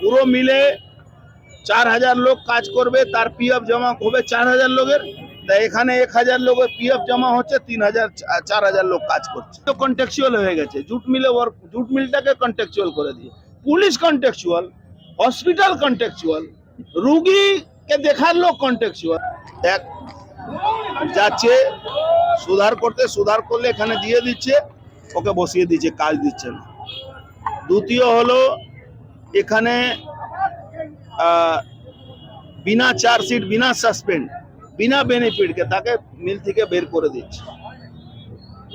পুরো মিলে চার হাজার লোক কাজ করবে, তার পি এফ জমা হবে চার হাজার লোকের। তা এখানে এক হাজার লোকের পি এফ জমা হচ্ছে, তিন হাজার, চার হাজার লোক কাজ করছে। তো কন্টেক্সুয়াল হয়ে গেছে, জুট মিলে ওয়ার্ক জুট মিলটাকে কন্টেক্সুয়াল করে দিয়ে। পুলিশ কন্টেক্সুয়াল হসপিটাল কন্টেক্সুয়াল রুগীকে দেখার লোক কন্টেক্সুয়াল এক যাচ্ছে, সুধার করতে, সুধার করলে এখানে দিয়ে দিচ্ছে, ওকে বসিয়ে দিচ্ছে, কাজ দিচ্ছে না। দ্বিতীয় হলো এখানে বিনা চার্জশিট বিনা সাসপেন্ড, বিনা বেনিফিটকে তাকে মিল থেকে বের করে দিচ্ছে।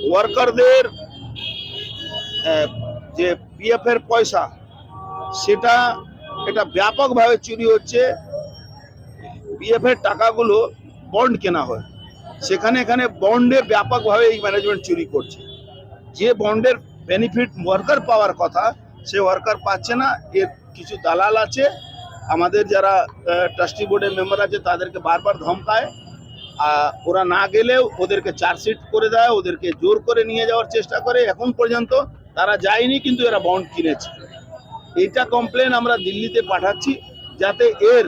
ওয়ার্কারদের যে পিএফ এর পয়সা, সেটা এটা ব্যাপকভাবে চুরি হচ্ছে। পিএফ এর টাকাগুলো বন্ড কেনা হয়। সেখানে এখানে বন্ডে ব্যাপকভাবে এই ম্যানেজমেন্ট চুরি করছে। যে বন্ডের বেনিফিট ওয়ার্কার পাওয়ার কথা সে ওয়ার্কার পাচ্ছে না, এর কিছু দালাল আছে। আমাদের যারা ট্রাস্টি বোর্ডের মেম্বার আছে, তাদেরকে বারবার ধমকায়। ওরা না গেলেও ওদেরকে চার্জশিট করে দেয়, ওদেরকে জোর করে নিয়ে যাওয়ার চেষ্টা করে। এখন পর্যন্ত তারা যায়নি, কিন্তু এরা বন্ড কিনেছে। এইটা কমপ্লেন আমরা দিল্লিতে পাঠাচ্ছি, যাতে এর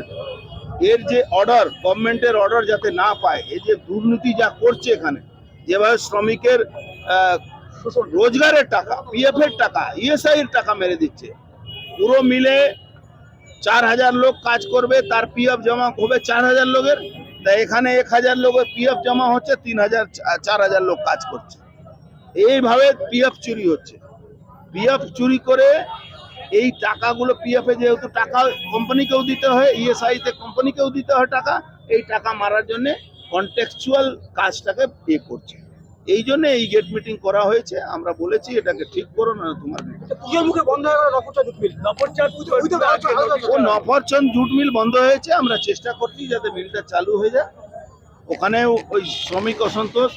এর যে অর্ডার গভর্নমেন্টের অর্ডার যাতে না পায়, এই যে দুর্নীতি যা করছে এখানে, যেভাবে শ্রমিকের রোজগারের টাকা পিএফ এর টাকা ইএসআই এর টাকা মেরে দিচ্ছে। পুরো মিলে চার হাজার লোক কাজ করবে, তার পিএফ জমা হবে চার হাজার লোকের। তা এখানে এক হাজার লোকের পিএফ জমা হচ্ছে, তিন হাজার, চার হাজার লোক কাজ করছে। এইভাবে পিএফ চুরি হচ্ছে। পিএফ চুরি করে এই টাকাগুলো পিএফ যেহেতু টাকা কোম্পানিকেও দিতে হয় ইএসআই তে কোম্পানিকেও দিতে হয় টাকা, এই টাকা মারার জন্যে কন্টেক্সচুয়াল কাজটাকে পে করছে। এই জন্য এই গেট মিটিং করা হয়েছে। আমরা বলেছি এটাকে ঠিক করো না তোমার পুজোর মুখে বন্ধ হয়ে গেল? ও নফরচন্দ জুট মিল বন্ধ হয়েছে। আমরা চেষ্টা করছি যাতে মিলটা চালু হয়ে যায়। ওখানে ওই শ্রমিক অসন্তোষ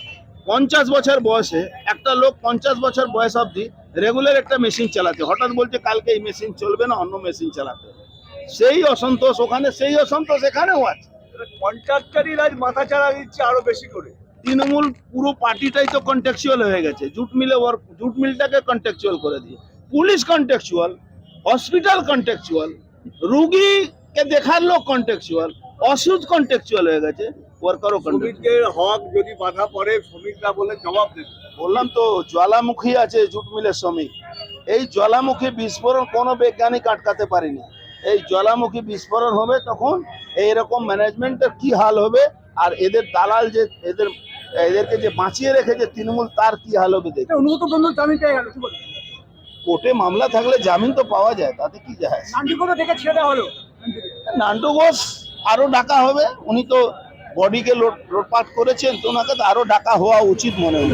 পঞ্চাশ বছর বয়সে একটা লোক পঞ্চাশ বছর বয়স অবধি রেগুলার একটা মেশিন চালাতে। হঠাৎ বলছে কালকে এই মেশিন চলবে না অন্য মেশিন চালাতে। সেই অসন্তোষ ওখানে সেই অসন্তোষ এখানেও আছে। কন্ট্রাক্টারই রাজ মাথা চাড়া দিচ্ছে আরও বেশি করে। তৃণমূল পুরো পার্টিটাই তো কন্টেক্সুয়াল হয়ে গেছে। জুট মিলে ওয়ার্ক জুট মিলটাকে কন্টেক্সুয়াল করে দিয়ে। পুলিশ কন্টেক্সুয়াল হসপিটাল কন্টেক্সুয়াল রুগীকে দেখার লোক কন্টেক্সুয়াল ওষুধ কন্টেক্সুয়াল হয়ে গেছে ওয়ার্কারও শ্রমিকদের হক যদি বাধা পড়ে শ্রমিকরা বলে জবাব দেবে। বললাম তো জ্বালামুখী আছে জুট মিলের শ্রমিক। এই জ্বালামুখী বিস্ফোরণ কোনো বৈজ্ঞানিক আটকাতে পারেনি। এই জ্বালামুখী বিস্ফোরণ হবে তখন এইরকম ম্যানেজমেন্টের কি হাল হবে? আর এদের দালাল যে এদের এদেরকে যে বাঁচিয়ে রেখেছে তৃণমূল তার কি হাল হবে দেখে উন্নত জামিন পেয়ে গেল কোর্টে মামলা থাকলে জামিন তো পাওয়া যায় তাতে কি যায়? নান্টু ঘোষ আরও ডাকা হবে উনি তো বডিকে লোটপাট করেছেন তো ওনাকে তো আরও ডাকা হওয়া উচিত মনে হয়